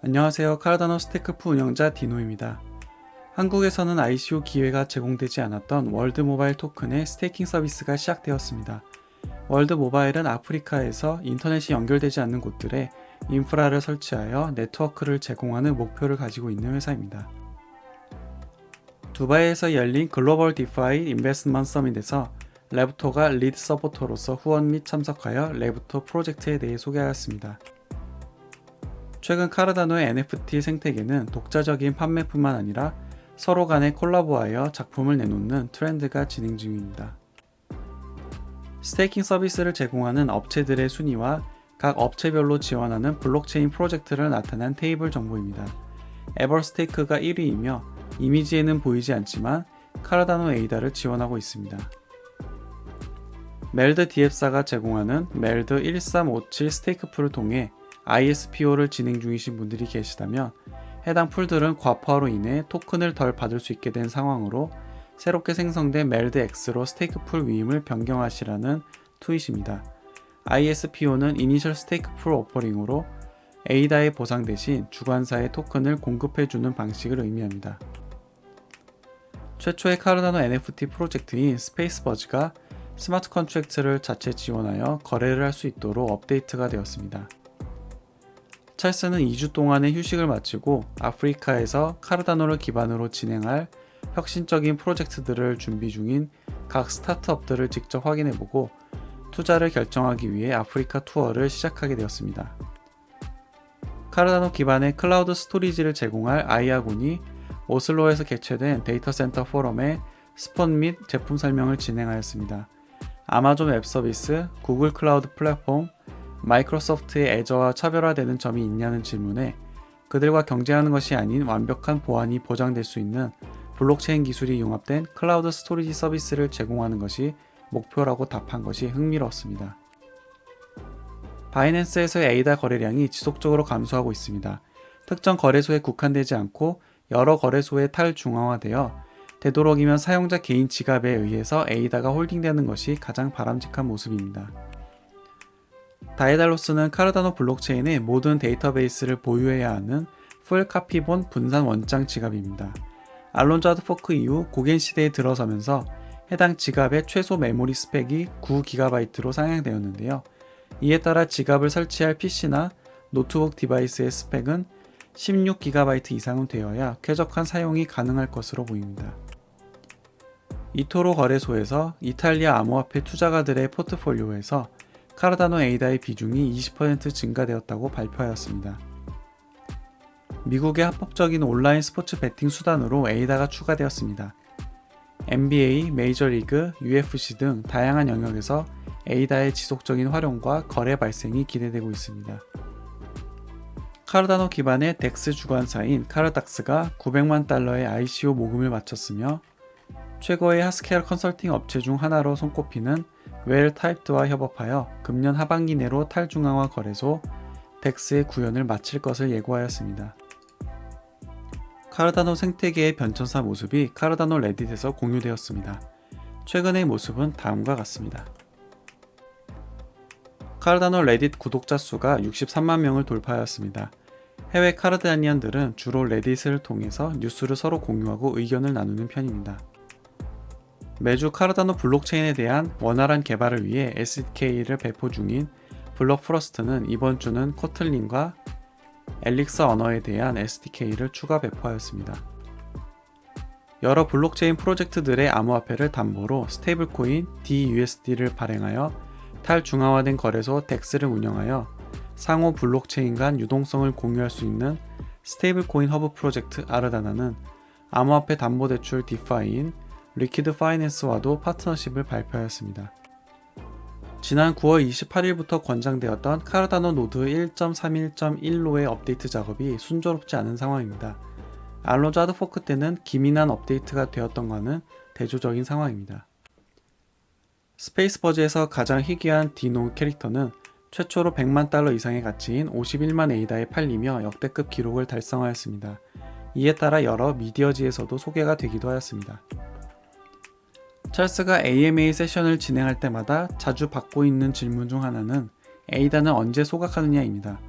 안녕하세요. 카르다노 스테이크프 운영자 디노입니다. 한국에서는 ICO 기회가 제공되지 않았던 월드 모바일 토큰의 스테이킹 서비스가 시작되었습니다. 월드 모바일은 아프리카에서 인터넷이 연결되지 않는 곳들에 인프라를 설치하여 네트워크를 제공하는 목표를 가지고 있는 회사입니다. 두바이에서 열린 글로벌 디파이 인베스트먼 서밋에서 레브토가 리드 서포터로서 후원 및 참석하여 레브토 프로젝트에 대해 소개하였습니다. 최근 카르다노의 NFT 생태계는 독자적인 판매뿐만 아니라 서로 간에 콜라보하여 작품을 내놓는 트렌드가 진행 중입니다. 스테이킹 서비스를 제공하는 업체들의 순위와 각 업체별로 지원하는 블록체인 프로젝트를 나타낸 테이블 정보입니다. 에버스테이크가 1위이며 이미지에는 보이지 않지만 카르다노 에이다를 지원하고 있습니다. 멜드 DF사가 제공하는 멜드 1357 스테이크 풀을 통해 ISPO를 진행 중이신 분들이 계시다면 해당 풀들은 과포화로 인해 토큰을 덜 받을 수 있게 된 상황으로 새롭게 생성된 멜드 X로 스테이크 풀 위임을 변경하시라는 트윗입니다. ISPO는 이니셜 스테이크 풀 오퍼링으로 에이다의 보상 대신 주관사의 토큰을 공급해주는 방식을 의미합니다. 최초의 카르다노 NFT 프로젝트인 스페이스버즈가 스마트 컨트랙트를 자체 지원하여 거래를 할 수 있도록 업데이트가 되었습니다. 찰스는 2주 동안의 휴식을 마치고 아프리카에서 카르다노를 기반으로 진행할 혁신적인 프로젝트들을 준비 중인 각 스타트업들을 직접 확인해보고 투자를 결정하기 위해 아프리카 투어를 시작하게 되었습니다. 카르다노 기반의 클라우드 스토리지를 제공할 아이아군이 오슬로에서 개최된 데이터 센터 포럼에 스폰 및 제품 설명을 진행하였습니다. 아마존 웹 서비스, 구글 클라우드 플랫폼, 마이크로소프트의 애저와 차별화되는 점이 있냐는 질문에 그들과 경쟁하는 것이 아닌 완벽한 보안이 보장될 수 있는 블록체인 기술이 융합된 클라우드 스토리지 서비스를 제공하는 것이 목표라고 답한 것이 흥미로웠습니다. 바이낸스에서의 에이다 거래량이 지속적으로 감소하고 있습니다. 특정 거래소에 국한되지 않고 여러 거래소에 탈중앙화되어 되도록이면 사용자 개인 지갑에 의해서 에이다가 홀딩되는 것이 가장 바람직한 모습입니다. 다이달로스는 카르다노 블록체인의 모든 데이터베이스를 보유해야 하는 풀 카피본 분산 원장 지갑입니다. 알론자드 포크 이후 고겐 시대에 들어서면서 해당 지갑의 최소 메모리 스펙이 9GB로 상향되었는데요. 이에 따라 지갑을 설치할 PC나 노트북 디바이스의 스펙은 16GB 이상은 되어야 쾌적한 사용이 가능할 것으로 보입니다. 이토로 거래소에서 이탈리아 암호화폐 투자가들의 포트폴리오에서 카르다노 에이다의 비중이 20% 증가되었다고 발표하였습니다. 미국의 합법적인 온라인 스포츠 베팅 수단으로 에이다가 추가되었습니다. NBA, 메이저리그, UFC 등 다양한 영역에서 에이다의 지속적인 활용과 거래 발생이 기대되고 있습니다. 카르다노 기반의 덱스 주관사인 카르닥스가 900만 달러의 ICO 모금을 마쳤으며 최고의 하스케어 컨설팅 업체 중 하나로 손꼽히는 웰 타입드와 협업하여 금년 하반기 내로 탈중앙화 거래소 덱스의 구현을 마칠 것을 예고하였습니다. 카르다노 생태계의 변천사 모습이 카르다노 레딧에서 공유되었습니다. 최근의 모습은 다음과 같습니다. 카르다노 레딧 구독자 수가 63만 명을 돌파하였습니다. 해외 카르다니안들은 주로 레딧을 통해서 뉴스를 서로 공유하고 의견을 나누는 편입니다. 매주 카르다노 블록체인에 대한 원활한 개발을 위해 SDK를 배포 중인 블록프러스트는 이번 주는 코틀린과 엘릭서 언어에 대한 SDK를 추가 배포하였습니다. 여러 블록체인 프로젝트들의 암호화폐를 담보로 스테이블코인 DUSD를 발행하여 탈중앙화된 거래소 DEX를 운영하여 상호 블록체인 간 유동성을 공유할 수 있는 스테이블코인 허브 프로젝트 아르다나는 암호화폐 담보대출 디파이인 리퀴드 파이낸스와도 파트너십을 발표하였습니다. 지난 9월 28일부터 권장되었던 카르다노 노드 1.31.1로의 업데이트 작업이 순조롭지 않은 상황입니다. 알로자 하드포크 때는 기민한 업데이트가 되었던과는 대조적인 상황입니다. 스페이스 버즈에서 가장 희귀한 디노 캐릭터는 최초로 100만 달러 이상의 가치인 51만 에이다에 팔리며 역대급 기록을 달성하였습니다. 이에 따라 여러 미디어지에서도 소개가 되기도 하였습니다. 찰스가 AMA 세션을 진행할 때마다 자주 받고 있는 질문 중 하나는 에이다는 언제 소각하느냐입니다.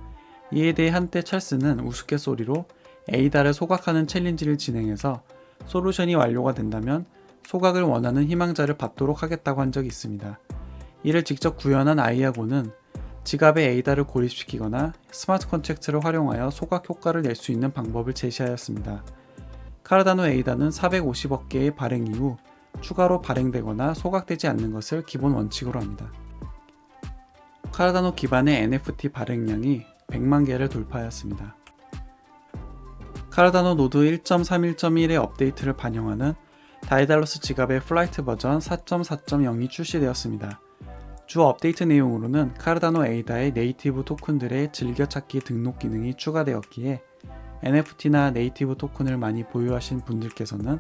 이에 대해 한때 찰스는 우스갯소리로 에이다를 소각하는 챌린지를 진행해서 솔루션이 완료가 된다면 소각을 원하는 희망자를 받도록 하겠다고 한 적이 있습니다. 이를 직접 구현한 아이아고는 지갑에 에이다를 고립시키거나 스마트 컨트랙트를 활용하여 소각 효과를 낼 수 있는 방법을 제시하였습니다. 카르다노 에이다는 450억 개의 발행 이후 추가로 발행되거나 소각되지 않는 것을 기본 원칙으로 합니다. 카르다노 기반의 NFT 발행량이 100만 개를 돌파하였습니다. 카르다노 노드 1.31.1의 업데이트를 반영하는 다이달로스 지갑의 플라이트 버전 4.4.0이 출시되었습니다. 주 업데이트 내용으로는 카르다노 에이다의 네이티브 토큰들의 즐겨찾기 등록 기능이 추가되었기에 NFT나 네이티브 토큰을 많이 보유하신 분들께서는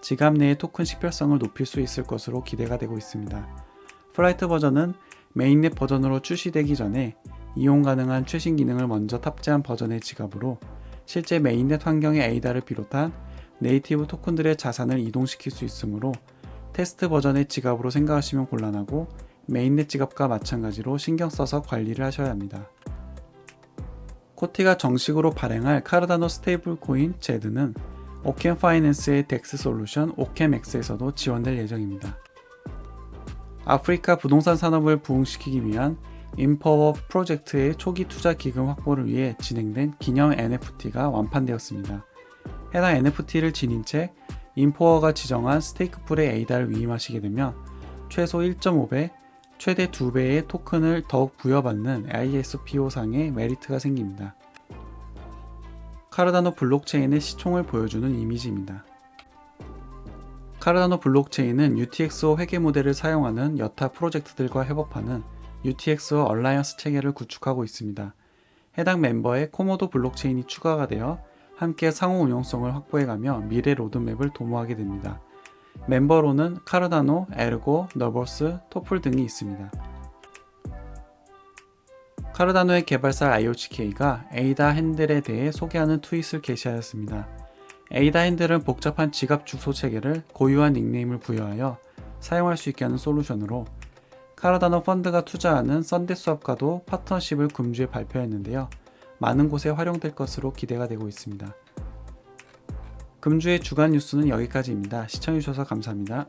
지갑 내의 토큰 식별성을 높일 수 있을 것으로 기대가 되고 있습니다. 플라이트 버전은 메인넷 버전으로 출시되기 전에 이용 가능한 최신 기능을 먼저 탑재한 버전의 지갑으로 실제 메인넷 환경의 에이다를 비롯한 네이티브 토큰들의 자산을 이동시킬 수 있으므로 테스트 버전의 지갑으로 생각하시면 곤란하고 메인넷 지갑과 마찬가지로 신경 써서 관리를 하셔야 합니다. 코티가 정식으로 발행할 카르다노 스테이블 코인 제드는 오켄 파이낸스의 덱스 솔루션 오켄엑스에서도 지원될 예정입니다. 아프리카 부동산 산업을 부흥시키기 위한 인퍼워 프로젝트의 초기 투자 기금 확보를 위해 진행된 기념 NFT가 완판되었습니다. 해당 NFT를 지닌 채 인포어가 지정한 스테이크풀의 에이다를 위임하시게 되면 최소 1.5배, 최대 2배의 토큰을 더욱 부여받는 ISPO상의 메리트가 생깁니다. 카르다노 블록체인의 시총을 보여주는 이미지입니다. 카르다노 블록체인은 UTXO 회계 모델을 사용하는 여타 프로젝트들과 협업하는 UTXO 얼라이언스 체계를 구축하고 있습니다. 해당 멤버에 코모도 블록체인이 추가가 되어 함께 상호 운용성을 확보해가며 미래 로드맵을 도모하게 됩니다. 멤버로는 카르다노, 에르고, 너버스, 토플 등이 있습니다. 카르다노의 개발사 IOCK가 에이다 핸들에 대해 소개하는 트윗을 게시하였습니다. 에이다 핸들은 복잡한 지갑 주소 체계를 고유한 닉네임을 부여하여 사용할 수 있게 하는 솔루션으로 카르다노 펀드가 투자하는 썬데 수업과도 파트너십을 금주에 발표했는데요. 많은 곳에 활용될 것으로 기대가 되고 있습니다. 금주의 주간 뉴스는 여기까지입니다. 시청해주셔서 감사합니다.